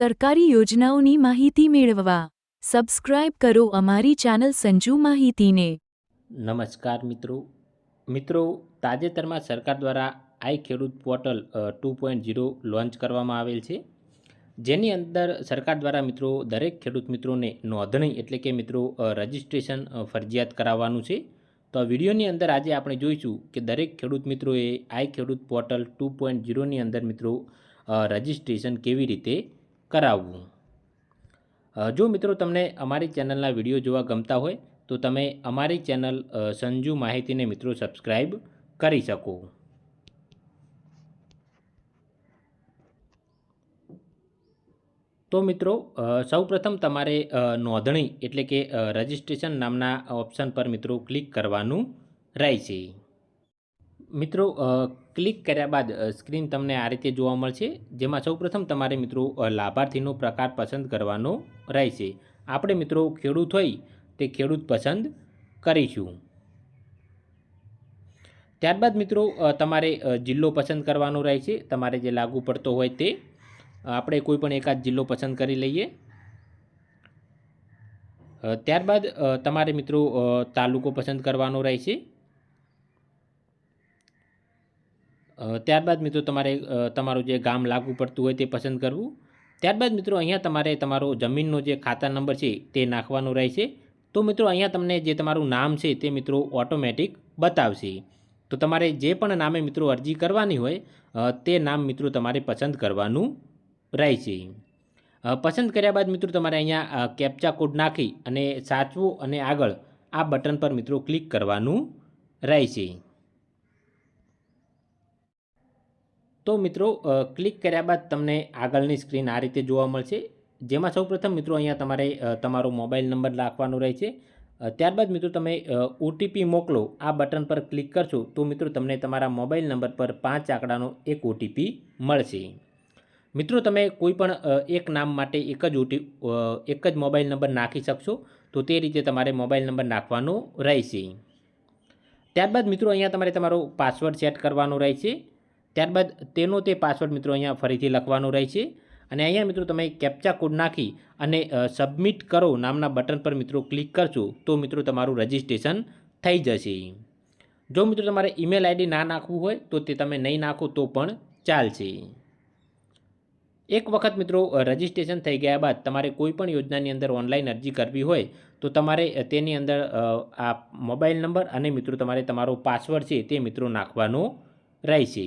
સરકારી યોજનાઓની માહિતી મેળવવા. સબસ્ક્રાઇબ કરો અમારી ચેનલ સંજુ માહિતીને. નમસ્કાર મિત્રો. મિત્રો, તાજેતરમાં સરકાર દ્વારા I Khedut portal two point zero launch કરવામાં આવેલ છે. જેની અંદર સરકાર દ્વારા મિત્રો દરેક ખેડૂત મિત્રોને નોંધણી એટલે કે મિત્રો રજિસ્ટ્રેશન ફરજિયાત કરાવવાનું છે. તો આ વિડીયોની અંદર આજે આપણે જોઈશું કે દરેક ખેડૂત મિત્રોએ આઈ ખેડૂત પોર્ટલ ટુ પોઈન્ટ ઝીરોની અંદર મિત્રો રજિસ્ટ્રેશન કેવી રીતે કરાવવું. જો મિત્રો તમને અમારી ચેનલના વીડિયો જોવા ગમતા હોય, તો તમે અમારી ચેનલ સંજુ માહિતીને મિત્રો સબસ્ક્રાઈબ કરી શકો. તો મિત્રો સૌપ્રથમ તમારે નોંધણી એટલે કે રજિસ્ટ્રેશન નામના ઓપ્શન પર મિત્રો ક્લિક કરવાનું રહેશે. મિત્રો ક્લિક કર્યા બાદ સ્ક્રીન તમને આ રીતે જોવા મળશે, જેમાં સૌપ્રથમ તમારે મિત્રો લાભાર્થીનો પ્રકાર પસંદ કરવાનો રહેશે. આપણે મિત્રો, ખેડૂત હોય, તે ખેડૂત પસંદ કરીશું. ત્યારબાદ મિત્રો તમારે જિલ્લો પસંદ કરવાનો રહેશે. તમારે જે લાગુ પડતો હોય તે આપણે કોઈ પણ એકાદ જિલ્લો પસંદ કરી લઈએ. ત્યારબાદ તમારે મિત્રો તાલુકો પસંદ કરવાનો રહેશે. ત્યારબાદ મિત્રો તમારે તમારું જે ગામ લાગુ પડતું હોય તે પસંદ કરવું. ત્યારબાદ મિત્રો અહીંયા તમારે તમારો જમીનનો જે ખાતા નંબર છે તે નાખવાનો રહેશે. તો મિત્રો અહીંયા તમને જે તમારું નામ છે તે મિત્રો ઓટોમેટિક બતાવશે. તો તમારે જે પણ નામે મિત્રો અરજી કરવાની હોય તે નામ મિત્રો તમારે પસંદ કરવાનું રહેશે. પસંદ કર્યા બાદ મિત્રો તમારે અહીંયા કેપ્ચા કોડ નાખી અને સાચવું અને આગળ આ બટન પર મિત્રો ક્લિક કરવાનું રહેશે. તો મિત્રો ક્લિક કર્યા બાદ તમને આગળની સ્ક્રીન આ રીતે જોવા મળશે. જેમાં સૌપ્રથમ મિત્રો અહીંયા તમારે તમારો મોબાઈલ નંબર નાખવાનો રહેશે છે. ત્યારબાદ મિત્રો તમે ઓટીપી મોકલો. આ બટન પર ક્લિક કરશો તો મિત્રો તમને તમારા મોબાઈલ નંબર પર પાંચ આંકડાનો એક ઓટીપી મળશે. મિત્રો તમે કોઈ પણ એક નામ માટે એક જ ઓટી એક જ મોબાઈલ નંબર નાખી શકશો તો તે રીતે તમારે મોબાઈલ નંબર નાખવાનો રહેશે. ત્યારબાદ મિત્રો અહીંયા તમારે તમારો પાસવર્ડ સેટ કરવાનો રહેશે. ત્યારબાદ તેનો તે પાસવર્ડ મિત્રો અહીંયા ફરીથી લખવાનો રહેશે અને અહીંયા મિત્રો તમે કેપ્ચા કોડ નાખી અને સબમિટ કરો નામના બટન પર મિત્રો ક્લિક કરશો તો મિત્રો તમારું રજિસ્ટ્રેશન થઈ જશે. જો મિત્રો તમારે ઈમેલ આઈડી ના નાખવું હોય તો તે તમે નહીં નાખો તો પણ ચાલશે. એક વખત મિત્રો રજિસ્ટ્રેશન થઈ ગયા બાદ તમારે કોઈ પણ યોજનાની અંદર ઓનલાઈન અરજી કરવી હોય તો તમારે તેની અંદર આ મોબાઈલ નંબર અને મિત્રો તમારે તમારો પાસવર્ડ છે તે મિત્રો નાખવાનો રહેશે.